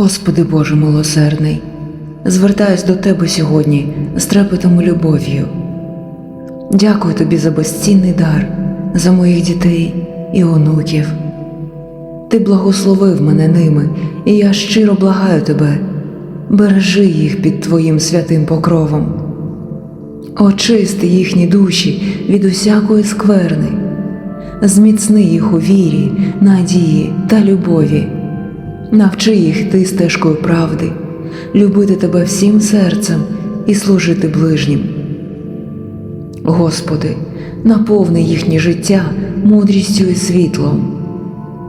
Господи Боже милосердний, звертаюсь до Тебе сьогодні з трепетом і любов'ю. Дякую Тобі за безцінний дар, за моїх дітей і онуків. Ти благословив мене ними, і я щиро благаю Тебе, бережи їх під Твоїм святим покровом. Очисти їхні душі від усякої скверни, зміцни їх у вірі, надії та любові. Навчи їх йти стежкою правди, любити тебе всім серцем і служити ближнім. Господи, наповни їхнє життя мудрістю і світлом,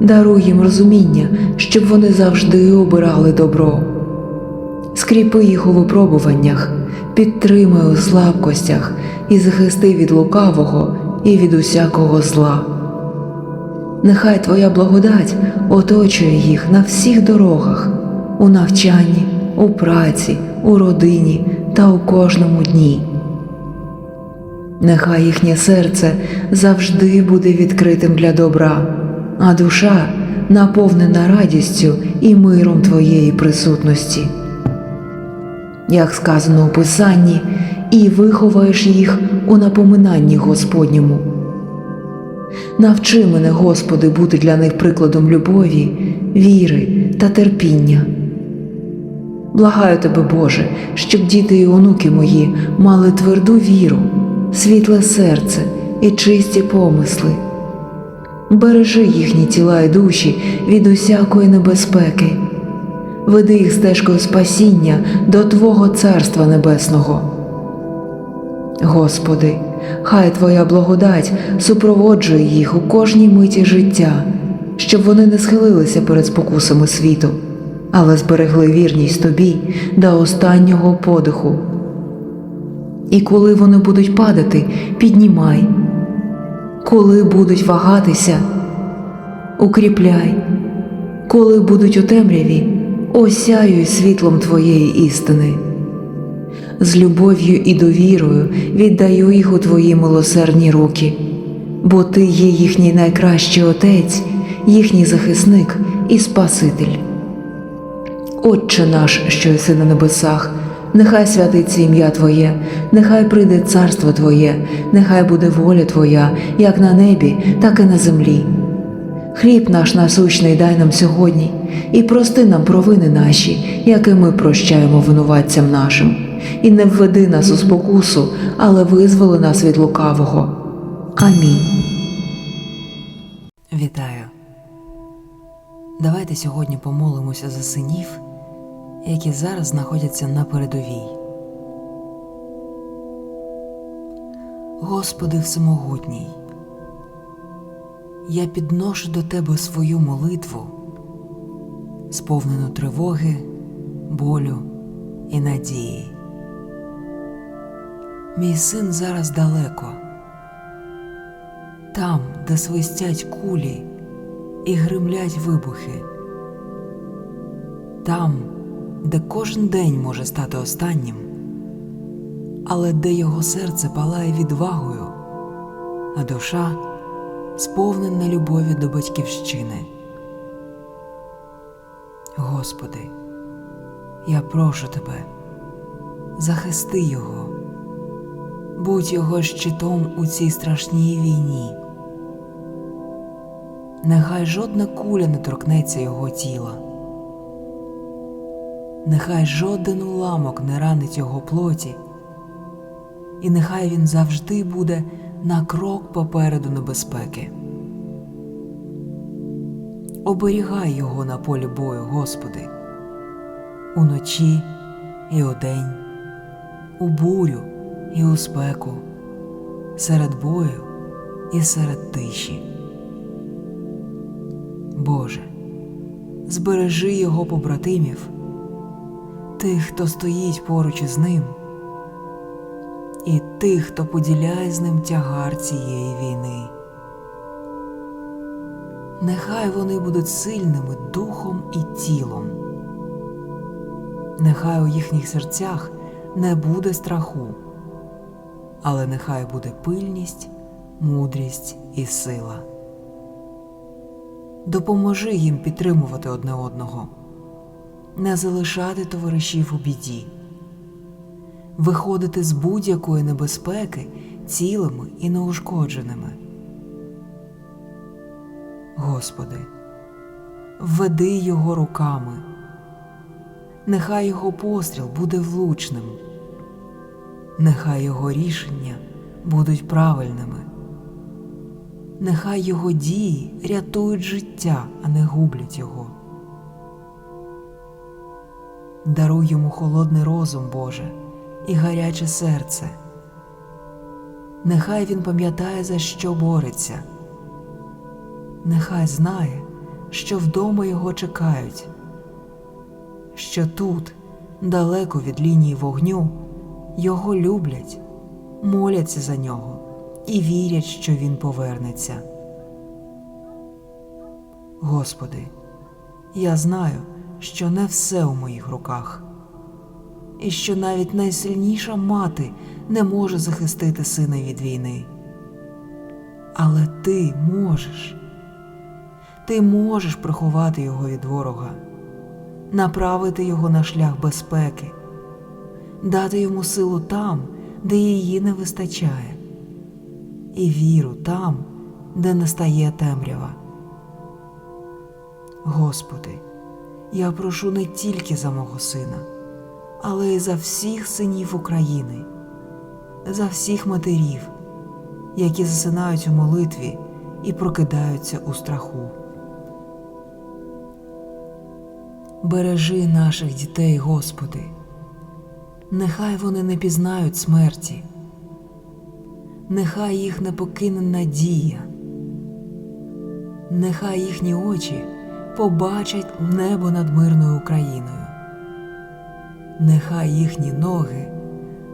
даруй їм розуміння, щоб вони завжди обирали добро. Скріпи їх у випробуваннях, підтримай у слабкостях і захисти від лукавого і від усякого зла. Нехай Твоя благодать оточує їх на всіх дорогах, у навчанні, у праці, у родині та у кожному дні. Нехай їхнє серце завжди буде відкритим для добра, а душа наповнена радістю і миром Твоєї присутності. Як сказано у Писанні, і виховаєш їх у напоминанні Господньому. Навчи мене, Господи, бути для них прикладом любові, віри та терпіння. Благаю Тебе, Боже, щоб діти і онуки мої мали тверду віру, світле серце і чисті помисли. Бережи їхні тіла і душі від усякої небезпеки, веди їх стежкою спасіння до Твого Царства Небесного. Господи, хай Твоя благодать супроводжує їх у кожній миті життя, щоб вони не схилилися перед спокусами світу, але зберегли вірність Тобі до останнього подиху. І коли вони будуть падати, піднімай, коли будуть вагатися, укріпляй, коли будуть у темряві, осяюй світлом Твоєї істини з любов'ю і довірою віддаю їх у твої милосердні руки, бо ти є їхній найкращий отець, їхній захисник і Спаситель. Отче наш, що єси на небесах, нехай святиться ім'я Твоє, нехай прийде царство Твоє, нехай буде воля Твоя, як на небі, так і на землі. Хліб наш насущний дай нам сьогодні, і прости нам провини наші, які ми прощаємо винуватцям нашим, і не введи нас у спокусу, але визволи нас від лукавого. Амінь. Вітаю! Давайте сьогодні помолимося за синів, які зараз знаходяться на передовій. Господи Всемогутній, я підношу до Тебе свою молитву, сповнену тривоги, болю і надії. Мій син зараз далеко, там, де свистять кулі і гримлять вибухи, там, де кожен день може стати останнім, але де його серце палає відвагою, а душа сповнена любові до батьківщини. Господи, я прошу Тебе, захисти його, будь його щитом у цій страшній війні. Нехай жодна куля не торкнеться його тіла, нехай жоден уламок не ранить його плоті, і нехай він завжди буде на крок попереду небезпеки. Оберігай його на полі бою, Господи, уночі і удень, у бурю і у спеку, серед бою і серед тиші. Боже, збережи його побратимів, тих, хто стоїть поруч із ним, і тих, хто поділяє з ним тягар цієї війни. Нехай вони будуть сильними духом і тілом. Нехай у їхніх серцях не буде страху, але нехай буде пильність, мудрість і сила. Допоможи їм підтримувати одне одного. не залишати товаришів у біді, виходити з будь-якої небезпеки цілими і неушкодженими. Господи, веди його руками, нехай його постріл буде влучним, нехай його рішення будуть правильними, нехай його дії рятують життя, а не гублять його. Даруй йому холодний розум, Боже, і гаряче серце. Нехай він пам'ятає, за що бореться. Нехай знає, що вдома його чекають, що тут, далеко від лінії вогню, його люблять, моляться за нього і вірять, що він повернеться. Господи, я знаю, що не все у моїх руках, і що навіть найсильніша мати не може захистити сина від війни. Але ти можеш. Ти можеш приховати його від ворога, направити його на шлях безпеки, дати йому силу там, де її не вистачає, і віру там, де настає темрява. Господи, я прошу не тільки за мого сина, але й за всіх синів України, за всіх матерів, які засинають у молитві і прокидаються у страху. Бережи наших дітей, Господи, нехай вони не пізнають смерті, нехай їх не покине надія, нехай їхні очі побачать небо над мирною Україною, нехай їхні ноги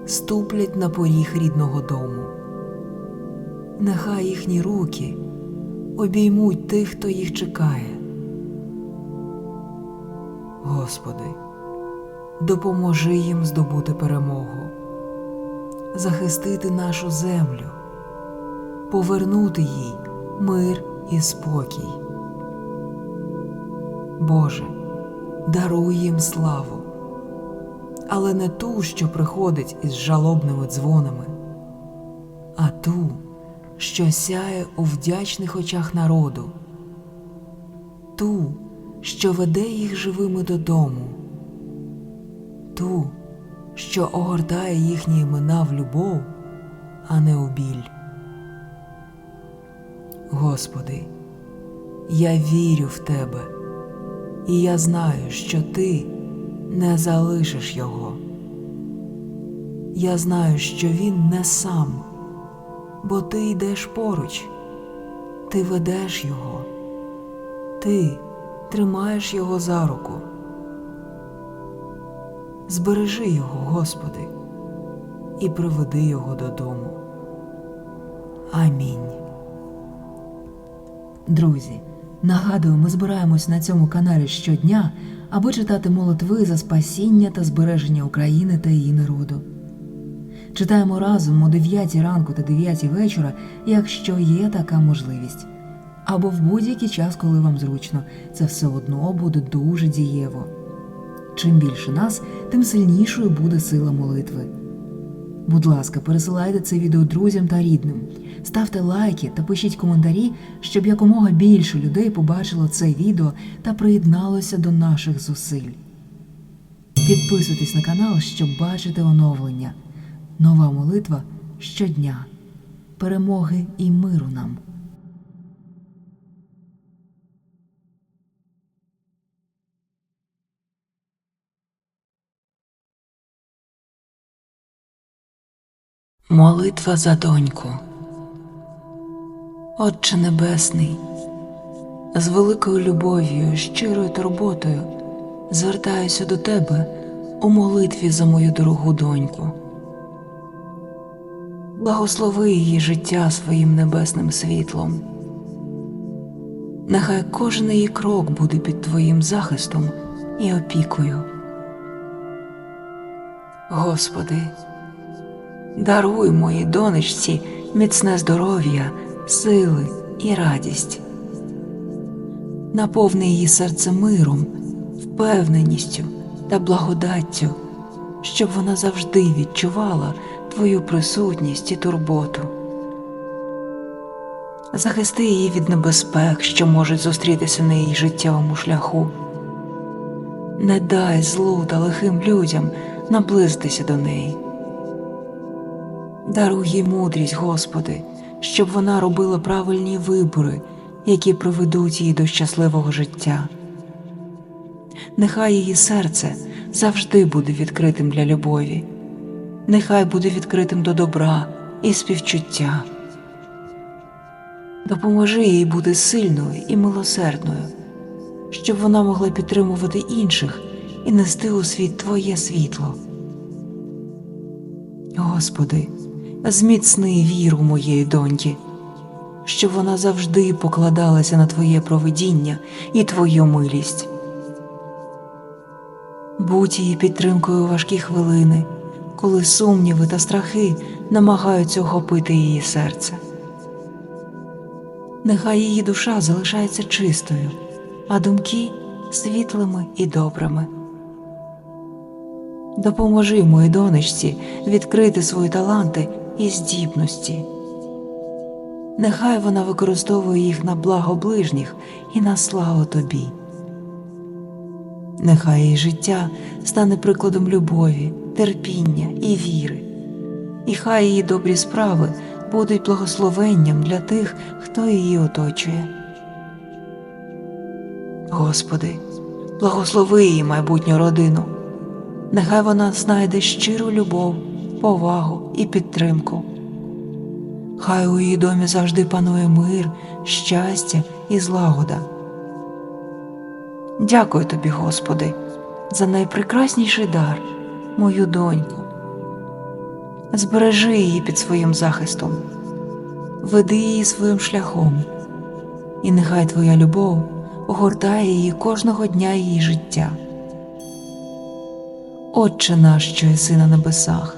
ступлять на поріг рідного дому, нехай їхні руки обіймуть тих, хто їх чекає. Господи, допоможи їм здобути перемогу, захистити нашу землю, повернути їй мир і спокій. Боже, даруй їм славу, але не ту, що приходить із жалобними дзвонами, а ту, що сяє у вдячних очах народу, ту, що веде їх живими додому, ту, що огортає їхні імена в любов, а не у біль. Господи, я вірю в Тебе, і я знаю, що Ти не залишиш його. Я знаю, що він не сам, бо ти йдеш поруч, ти ведеш його, ти тримаєш його за руку. Збережи його, Господи, і приведи його додому. Амінь. Друзі, нагадую, ми збираємось на цьому каналі щодня, аби читати молитви за спасіння та збереження України та її народу. Читаємо разом о 9 ранку та 9 вечора, якщо є така можливість. Або в будь-який час, коли вам зручно, це все одно буде дуже дієво. Чим більше нас, тим сильнішою буде сила молитви. Будь ласка, пересилайте це відео друзям та рідним, ставте лайки та пишіть коментарі, щоб якомога більше людей побачило це відео та приєдналося до наших зусиль. Підписуйтесь на канал, щоб бачити оновлення. Нова молитва щодня. Перемоги і миру нам. Молитва за доньку. Отче Небесний, з великою любов'ю, щирою турботою звертаюся до Тебе у молитві за мою дорогу доньку. Благослови її життя своїм небесним світлом. Нехай кожен її крок буде під Твоїм захистом і опікою. Господи, даруй моїй донечці міцне здоров'я, сили і радість. Наповни її серце миром, впевненістю та благодаттю, щоб вона завжди відчувала твою присутність і турботу. Захисти її від небезпек, що можуть зустрітися на її життєвому шляху. Не дай злу та лихим людям наблизитися до неї. Даруй їй мудрість, Господи, щоб вона робила правильні вибори, які приведуть її до щасливого життя. Нехай її серце завжди буде відкритим для любові, нехай буде відкритим до добра і співчуття. Допоможи їй бути сильною і милосердною, щоб вона могла підтримувати інших і нести у світ Твоє світло. Господи, зміцни віру моєї доньки, щоб вона завжди покладалася на Твоє провидіння і Твою милість. Будь її підтримкою у важкі хвилини, коли сумніви та страхи намагаються охопити її серце. Нехай її душа залишається чистою, а думки світлими і добрими. Допоможи моїй донечці відкрити свої таланти і здібності. Нехай вона використовує їх на благо ближніх і на славу тобі. Нехай її життя стане прикладом любові, терпіння і віри, і хай її добрі справи будуть благословенням для тих, хто її оточує. Господи, благослови її майбутню родину. Нехай вона знайде щиру любов, повагу і підтримку. Хай у її домі завжди панує мир, щастя і злагода. Дякую тобі, Господи, за найпрекрасніший дар, мою доньку. Збережи її під своїм захистом, веди її своїм шляхом, і нехай Твоя любов огортає її кожного дня її життя. Отче наш, що єси на небесах,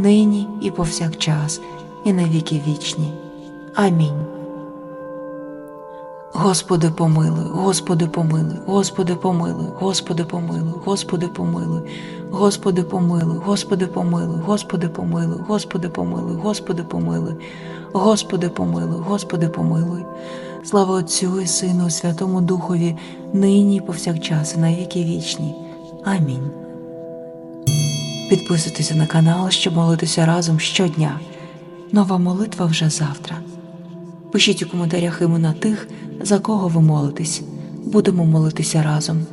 нині і повсякчас, і на віки вічні. Амінь. Господи помилуй, Господи помилуй, Господи помилуй, Господи помилуй, Господи помилуй, Господи помилуй, Господи помилуй, Господи помилуй, Господи помилуй, Господи помилуй, Господи помилуй, Господи помилуй. Слава Отцю і Сину, Святому Духові, нині повсякчас, і на віки вічні. Амінь. Підписуйтеся на канал, щоб молитися разом щодня. Нова молитва вже завтра. Пишіть у коментарях імена тих, за кого ви молитесь. Будемо молитися разом.